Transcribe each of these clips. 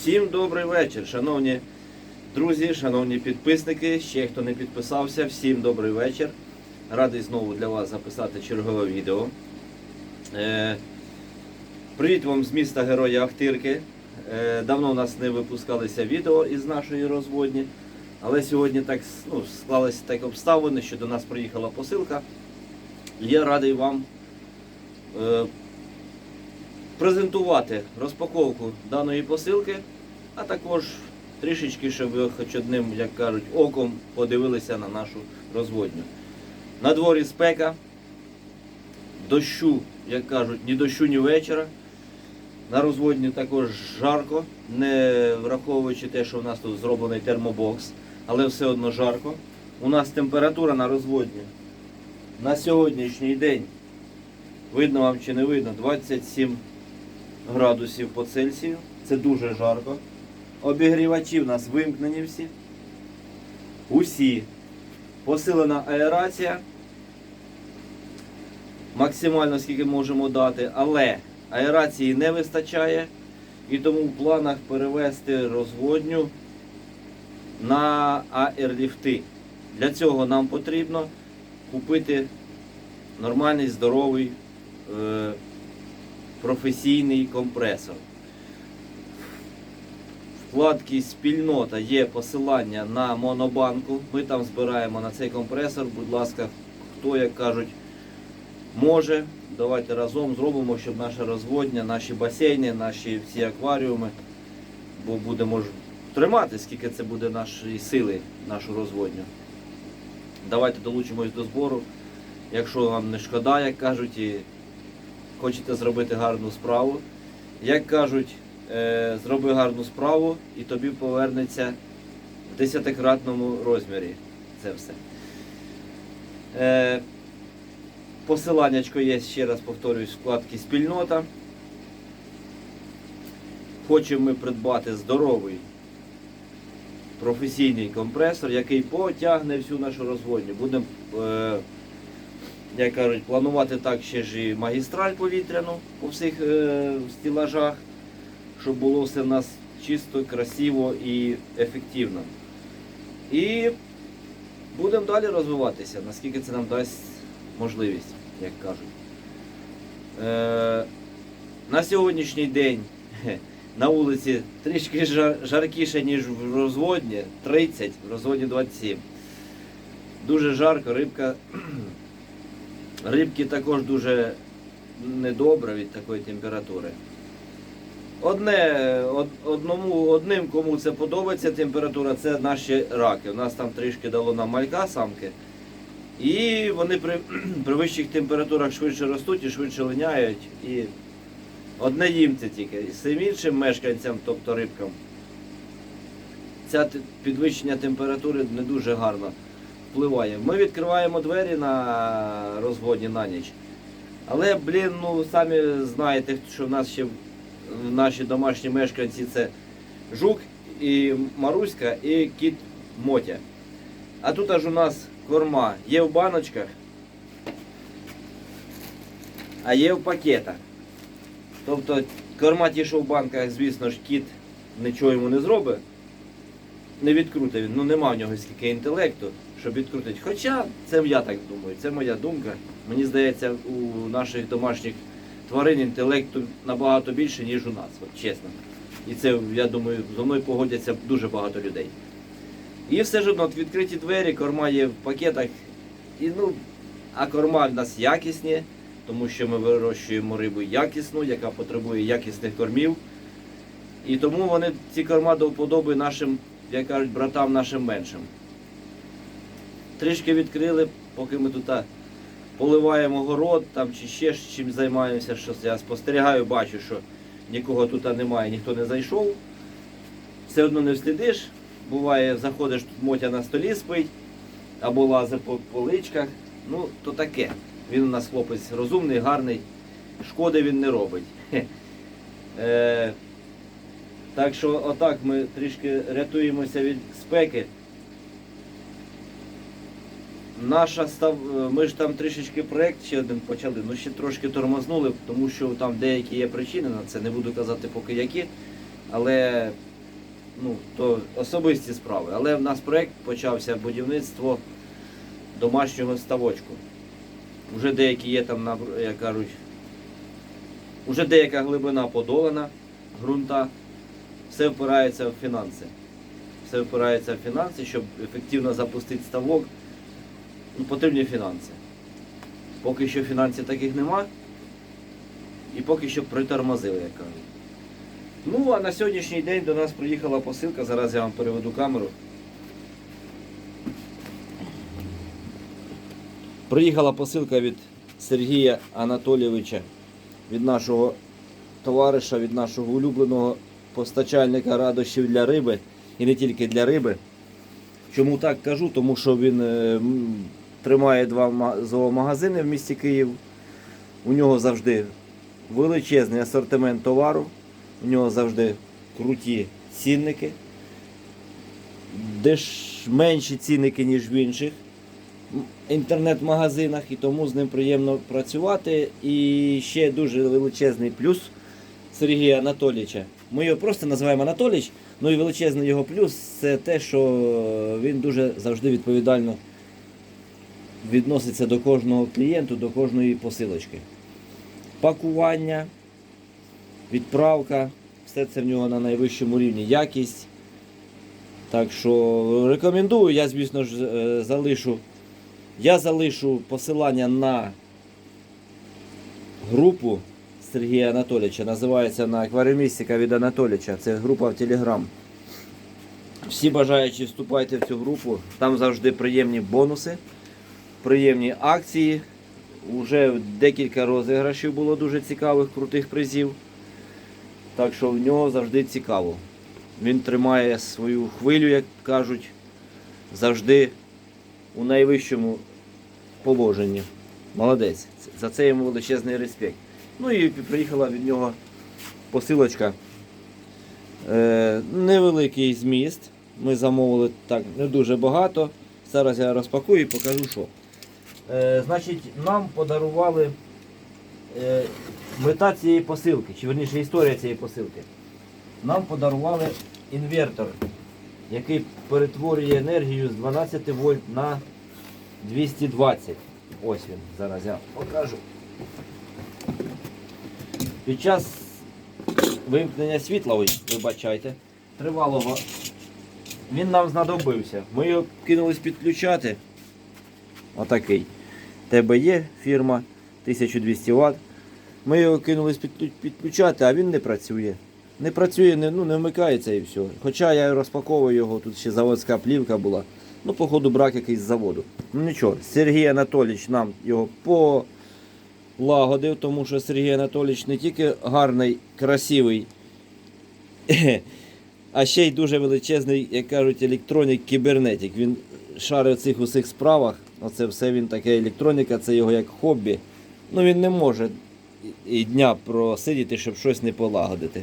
Всім добрий вечір, шановні друзі, шановні підписники. Ще хто не підписався, всім добрий вечір. Радий знову для вас записати чергове відео. Е, привіт вам з міста Героя Ахтирки. Е, давно у нас не випускалися відео із нашої розводні, але сьогодні так ну, склалися так обставини, що до нас приїхала посилка. Я радий вам е, презентувати розпаковку даної посилки, а також трішечки, щоб ви хоч одним, як кажуть, оком подивилися на нашу розводню. На дворі спека, дощу, як кажуть, ні дощу, ні вечора. На розводні також жарко, не враховуючи те, що в нас тут зроблений термобокс, але все одно жарко. У нас температура на розводні на сьогоднішній день, видно вам чи не видно, 27 градусів по Цельсію. Це дуже жарко. Обігрівачі в нас вимкнені всі. Усі. Посилена аерація. Максимально скільки можемо дати, але аерації не вистачає. І тому в планах перевести розводню на аерліфти. Для цього нам потрібно купити нормальний, здоровий, е, професійний компресор. В вкладці спільнота є посилання на монобанку. Ми там збираємо на цей компресор. Будь ласка, хто, як кажуть, може, давайте разом зробимо, щоб наша розводня, наші басейни, наші всі акваріуми, бо будемо ж тримати, скільки це буде нашої сили, нашу розводню. Давайте долучимось до збору. Якщо вам не шкода, як кажуть, і хочете зробити гарну справу. Як кажуть, е, зроби гарну справу і тобі повернеться в десятикратному розмірі. Це все. Е, Посиланнячко є, ще раз повторюсь, вкладки спільнота. Хочемо ми придбати здоровий професійний компресор, який потягне всю нашу розводню. Будемо, е, як кажуть, планувати так ще ж і магістраль повітряну по всіх е, стілажах, щоб було все в нас чисто, красиво і ефективно. І будемо далі розвиватися, наскільки це нам дасть можливість, як кажуть. Е, на сьогоднішній день на вулиці трішки жар- жаркіше, ніж в розводні, 30, в розводні 27. Дуже жарко, рибка. Рибки також дуже недобре від такої температури. Одне, од- одному, одним, кому це подобається температура, це наші раки. У нас там трішки дало нам малька самки. І вони при, при вищих температурах швидше ростуть і швидше линяють. І одне їм це тільки. І всім іншим мешканцям, тобто рибкам, ця підвищення температури не дуже гарно впливає. Ми відкриваємо двері на розводні на ніч. Але, блін, ну самі знаєте, що в нас ще наші домашні мешканці це жук і Маруська і кіт Мотя. А тут аж у нас корма є в баночках, а є в пакетах. Тобто корма ті, що в банках, звісно ж, кіт нічого йому не зробить. Не відкрутить він, ну нема в нього скільки інтелекту, щоб відкрутити. Хоча це я так думаю, це моя думка. Мені здається, у наших домашніх тварин інтелекту набагато більше, ніж у нас, от чесно. І це, я думаю, зо мною погодяться дуже багато людей. І все ж одно відкриті двері, корма є в пакетах. І, ну, а корма в нас якісні, тому що ми вирощуємо рибу якісну, яка потребує якісних кормів. І тому вони ці корма до вподоби нашим, як кажуть, братам нашим меншим. Трішки відкрили, поки ми тут поливаємо город там, чи ще чим займаємося. Що я спостерігаю, бачу, що нікого тут немає, ніхто не зайшов. Все одно не вслідиш. Буває, заходиш, тут мотя на столі спить, або лазить по поличках. Ну, то таке. Він у нас хлопець розумний, гарний, шкоди він не робить. Е, так що отак ми трішки рятуємося від спеки. Наша став, е, ми ж там трішечки проєкт ще один почали, ну ще трошки тормознули, тому що там деякі є причини на це, не буду казати поки які. Але ну, то особисті справи. Але в нас проєкт почався будівництво домашнього ставочку. Уже деякі є там, як кажуть, уже деяка глибина подолана ґрунта. Все впирається в фінанси. Все впирається в фінанси, щоб ефективно запустити ставок, потрібні фінанси. Поки що фінансів таких нема. І поки що притормозили, як кажуть. Ну, а на сьогоднішній день до нас приїхала посилка. Зараз я вам переведу камеру. Приїхала посилка від Сергія Анатолійовича, від нашого товариша, від нашого улюбленого постачальника радощів для риби і не тільки для риби. Чому так кажу? Тому що він е, тримає два зоомагазини в місті Київ. У нього завжди величезний асортимент товару, у нього завжди круті цінники, деш менші цінники, ніж в інших інтернет-магазинах, і тому з ним приємно працювати. І ще дуже величезний плюс Сергія Анатолійовича. Ми його просто називаємо Анатолійович, ну і величезний його плюс це те, що він дуже завжди відповідально відноситься до кожного клієнту, до кожної посилочки. Пакування, відправка, все це в нього на найвищому рівні якість. Так що рекомендую, я, звісно ж, е, залишу. Я залишу посилання на групу Сергія Анатолійовича. Називається на акваріумістика від Анатолійовича. Це група в Телеграм. Всі бажаючі вступайте в цю групу. Там завжди приємні бонуси, приємні акції. Уже декілька розіграшів було дуже цікавих, крутих призів. Так що в нього завжди цікаво. Він тримає свою хвилю, як кажуть, завжди у найвищому положенні. Молодець. За це йому величезний респект. Ну і приїхала від нього посилочка. Е, невеликий зміст. Ми замовили так не дуже багато. Зараз я розпакую і покажу, що. Е, значить, нам подарували е, мета цієї посилки, чи верніше історія цієї посилки. Нам подарували інвертор, який перетворює енергію з 12 вольт на 220. Ось він, зараз я покажу. Під час вимкнення світла, ой, вибачайте, тривалого, він нам знадобився. Ми його кинулись підключати. Отакий. Тебе є фірма 1200 Вт. Ми його кинулись підключати, а він не працює. Не працює, не, ну, не вмикається і все. Хоча я розпаковую його, тут ще заводська плівка була. Ну, походу, брак якийсь з заводу. Ну нічого, Сергій Анатолійович нам його полагодив, тому що Сергій Анатолійович не тільки гарний, красивий, а ще й дуже величезний, як кажуть, електронік кібернетик. Він шарить в цих усіх справах. Оце все він таке електроніка, це його як хобі. Ну він не може і- дня просидіти, щоб щось не полагодити.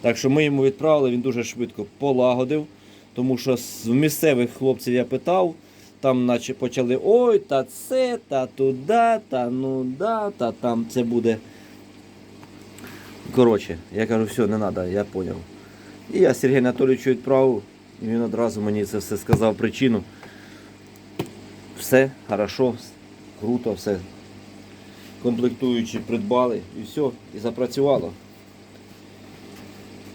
Так що ми йому відправили, він дуже швидко полагодив. Тому що з місцевих хлопців я питав, там наче почали ой, та це, та туди, та ну да, та там це буде. Коротше, я кажу, все, не треба, я зрозумів. І я Сергію Анатолійовичу відправив, і він одразу мені це все сказав причину. Все, хорошо, круто, все. Комплектуючі придбали і все, і запрацювало.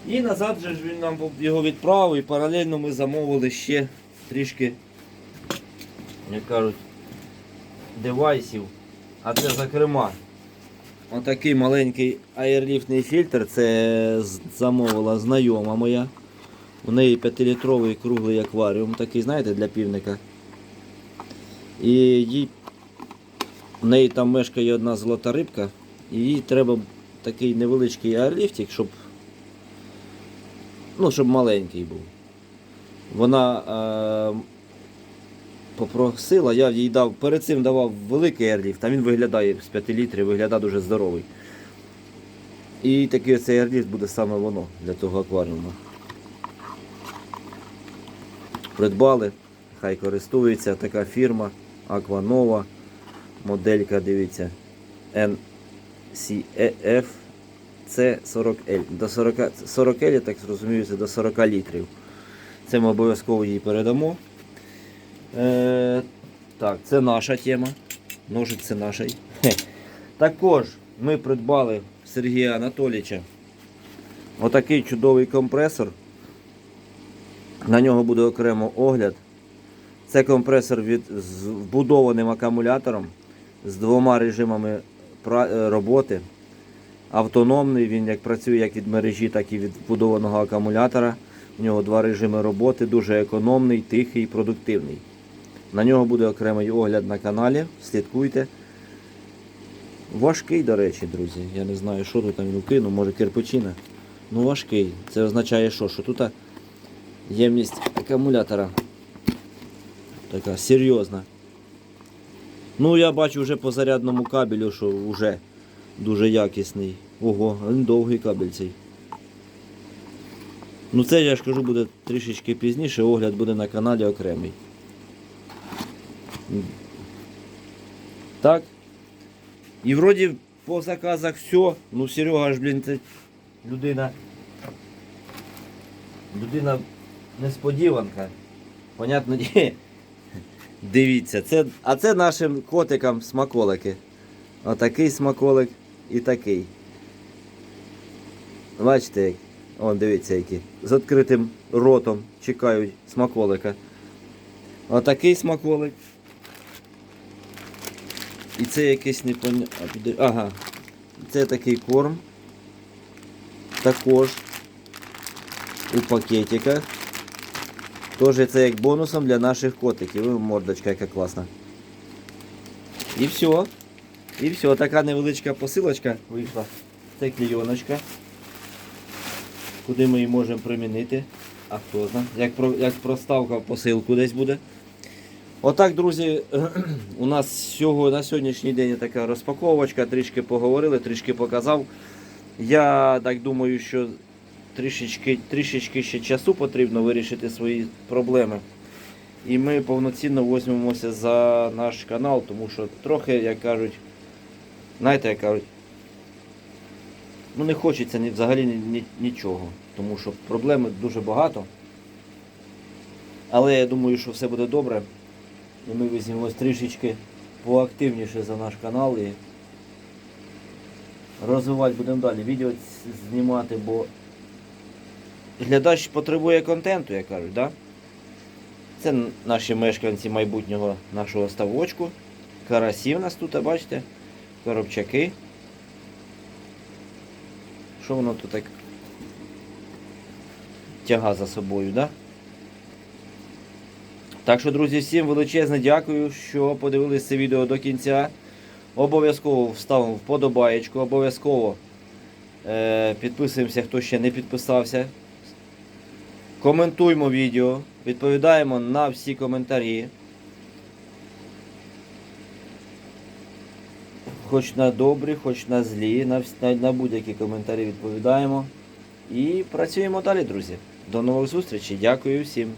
І назад же ж він нам його відправив, і паралельно ми замовили ще трішки, як кажуть, девайсів. А це зокрема отакий маленький аерліфтний фільтр. Це замовила знайома моя. У неї 5-літровий круглий акваріум, такий, знаєте, для півника. І їй в неї там мешкає одна золота рибка, і їй треба такий невеличкий аерліфтик, щоб ну, щоб маленький був. Вона е, попросила, я їй дав, перед цим давав великий ерліфт, а він виглядає з 5 літрів, виглядає дуже здоровий. І такий цей ерліфт буде саме воно для того акваріуму. Придбали, хай користується така фірма Aquanova, моделька, дивіться, NCEF C40L. До 40, 40L, я так зрозумію, це до 40 літрів. Це ми обов'язково їй передамо. Е, так, це наша тема. Ножик це наша. Також ми придбали Сергія Анатолійовича отакий чудовий компресор. На нього буде окремо огляд. Це компресор від, з вбудованим акумулятором з двома режимами е, роботи. Автономний, він як працює як від мережі, так і від вбудованого акумулятора. У нього два режими роботи, дуже економний, тихий і продуктивний. На нього буде окремий огляд на каналі. Слідкуйте. Важкий, до речі, друзі. Я не знаю, що тут він укинув, може кирпичина. Ну важкий. Це означає що? Що тут ємність акумулятора така серйозна. Ну, я бачу вже по зарядному кабелю, що вже дуже якісний. Ого, він довгий кабель цей. Ну це я ж кажу буде трішечки пізніше, огляд буде на каналі окремий. Так. І вроді по заказах все. Ну Серега ж, блін, це людина. Людина несподіванка. Понятно, ні. Дивіться, це, а це нашим котикам смаколики. Отакий смаколик і такий. Бачите, як? Вон, дивіться, які. З відкритим ротом чекають смаколика. Отакий смаколик. І це якийсь непоня... а, Ага. Це такий корм. Також у пакетиках. Тоже це як бонусом для наших котиків. Мордочка яка класна. І все. І все. Така невеличка посилочка вийшла. Це клійоночка. Куди ми її можемо примінити? А хто знає. Як, як проставка в посилку десь буде. Отак, друзі, у нас на сьогоднішній день така розпаковочка, трішки поговорили, трішки показав. Я так думаю, що трішечки, трішечки ще часу потрібно вирішити свої проблеми. І ми повноцінно візьмемося за наш канал, тому що трохи, як кажуть, знаєте, як кажуть, ну не хочеться ні, взагалі ні, ні- нічого, тому що проблем дуже багато. Але я думаю, що все буде добре. І ми візьмемось трішечки поактивніше за наш канал і розвивати будемо далі. Відео знімати, бо глядач потребує контенту, як кажуть, да? Це наші мешканці майбутнього нашого ставочку. Карасі в нас тут, бачите? Коробчаки. Що воно тут так тяга за собою, да? Так що, друзі, всім величезне дякую, що подивилися це відео до кінця. Обов'язково вставимо вподобаєчку, обов'язково е, підписуємося, хто ще не підписався. Коментуємо відео, відповідаємо на всі коментарі. Хоч на добрі, хоч на злі, на, на, на будь-які коментарі відповідаємо. І працюємо далі, друзі. До нових зустрічей. Дякую всім.